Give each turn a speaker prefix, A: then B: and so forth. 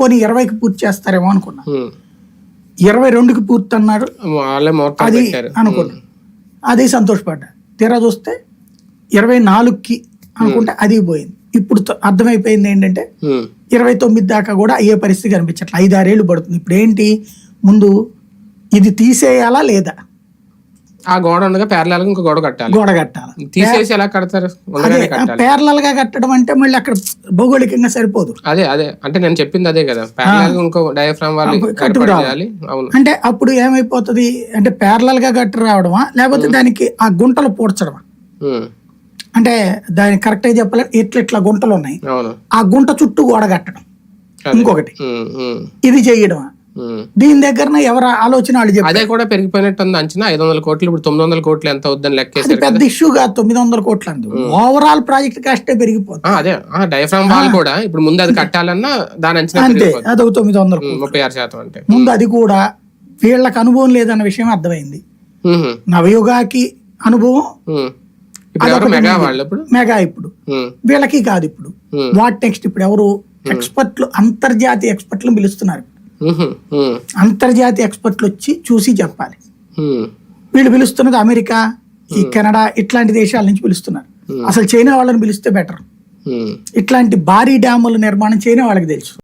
A: పోనీ ఇరవైకి పూర్తి చేస్తారేమో అనుకున్నా. ఇరవై రెండుకి పూర్తి అన్నారు అది అనుకున్నా. అది సంతోషపడ్డా. తీరా చూస్తే ఇరవై నాలుగుకి అనుకుంటే అది పోయింది. ఇప్పుడు అర్థమైపోయింది ఏంటంటే. ఇరవై తొమ్మిది దాకా కూడా అయ్యే పరిస్థితి కనిపించట్లే. ఐదారేళ్ళు పడుతుంది. ఇప్పుడు ఏంటి? ముందు ఇది తీసేయాలా లేదా?
B: ఆ గోడ ఉండగా పేర్లాగా ఇంకో గోడ కట్టాలి.
A: గోడ కట్టాలా.
B: తీసేసి ఎలా కడతారు?
A: పేర్లల్గా కట్టడం అంటే మళ్ళీ అక్కడ భౌగోళికంగా సరిపోదు.
B: అదే అదే. అంటే నేను చెప్పింది అదే కదా. పేర్లాగా ఇంకో డయాఫ్రామ్ వాళ్ళు
A: కట్టుకు
B: ఏర్పాటు
A: రావాలి.
B: చేయాలి. అవును.
A: అంటే అప్పుడు ఏమైపోతుంది? అంటే పేర్లల్గా కట్టి రావడమా? లేకపోతే దానికి ఆ గుంటలు పూడ్చడమా. అంటే దాని కరెక్ట్గా చెప్పాలి. ఇట్లా ఇట్లా గుంటలు ఉన్నాయి ఆ గుంట చుట్టూ గోడ కట్టడం. ఇంకొకటి. ఇది చేయడమా. దీని దగ్గర ఎవరి ఆలోచన వాళ్ళు
B: అదే కూడా పెరిగిపోయినట్టు ఉంది అంచనా. ఐదు వందల కోట్లు ఇప్పుడు తొమ్మిది వందల కోట్లు ఎంత అవుద్దని
A: అది
B: లెక్కేశారు
A: పెద్ద ఇష్యూ కాదు తొమ్మిది వందల కోట్లు అంది. ఓవరాల్ ప్రాజెక్ట్ కాస్టే పెరిగిపోతుంది
B: అదే. డయాఫ్రామ్ వాల్ కూడా ఇప్పుడు ముందు అది కట్టాలన్నా దాని అంచనా
A: అంతే. అదొక తొమ్మిది వందల
B: ముప్పై ఆరు శాతం అంటే.
A: ముందు అది కూడా వీళ్ళకి అనుభవం లేదన్న విషయం అర్థమైంది. నవయుగాకి అనుభవం?
B: మెగా వాళ్ళు ఇప్పుడు?
A: మెగా ఇప్పుడు. వీళ్ళకి కాదు ఇప్పుడు. వాట్ నెక్స్ట్ ఇప్పుడు ఎవరు ఎక్స్పర్ట్లు అంతర్జాతీయ ఎక్స్పర్ట్లు పిలుస్తున్నారు. అంతర్జాతీయ ఎక్స్పర్ట్లు వచ్చి చూసి చెప్పాలి. వీళ్ళు పిలుస్తున్నది అమెరికా ఈ కెనడా ఇట్లాంటి దేశాల నుంచి పిలుస్తున్నారు. అసలు చైనా వాళ్ళని పిలిస్తే బెటర్. ఇట్లాంటి భారీ డ్యాముల నిర్మాణం చైనా వాళ్ళకి తెలుసు.